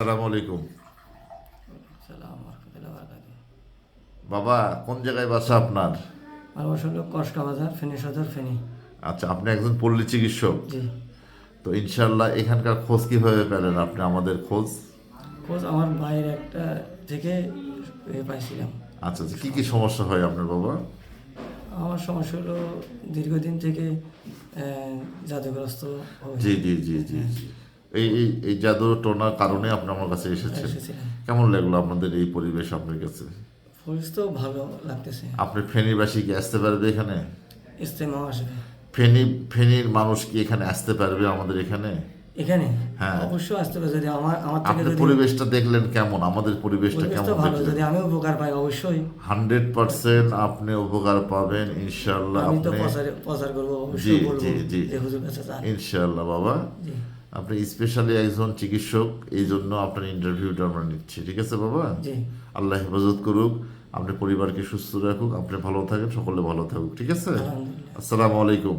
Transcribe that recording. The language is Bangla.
আসসালামু আলাইকুম। বাবা কোন জায়গায় বাসা আপনার? আমার হলো কসকা বাজার ফেনী সদর ফেনী। আচ্ছা আপনি একজন পল্লী চিকিৎসক। জি। তো ইনশাল্লাহ এখানকার খোঁজ কীভাবে পেলেন আপনি আমাদের খোঁজ? খোঁজ আমার ভাইয়ের একটা থেকে পাইছিলাম। আচ্ছা আচ্ছা কী কী সমস্যা হয় আপনার বাবা? আমার সমস্যা হলো দীর্ঘদিন থেকে জাদুগ্রস্ত জি জি জি জি। জি। এই এই এই জাদু টোনার কারণে আপনি আমার কাছে এসেছেন। কেমন লাগল আপনাদের এই পরিবেশ আপনার কাছে? পরিবেশ তো ভালো লাগতেছে। আপনি ফেনীবাসী কি আসতে পারবে এখানে? ইস্তেমাও আসবে। ফেনী ফেনীর মানুষ কি এখানে আসতে পারবে আমাদের এখানে? এখানে? হ্যাঁ। অবশ্যই আসতে হবে যদি আমার আমার থেকে আপনি যদি পরিবেশটা দেখলেন কেমন? আমাদের পরিবেশটা কেমন ভালো। যদি আমি উপকার পাই অবশ্যই। হান্ড্রেড পার্সেন্ট আপনি উপকার পাবেন ইনশাল্লাহ আমি তো প্রচার প্রচার করব অবশ্যই বলব জি, জি। ইনশাল্লাহ বাবা। জি। আপনি স্পেশালি একজন চিকিৎসক এই জন্য আপনার ইন্টারভিউটা আমরা নিচ্ছি। ঠিক আছে বাবা? আল্লাহ হেফাজত করুক আপনি পরিবারকে সুস্থ রাখুক আপনি ভালো থাকেন সকলে ভালো থাকুক। ঠিক আছে? আসসালামু আলাইকুম।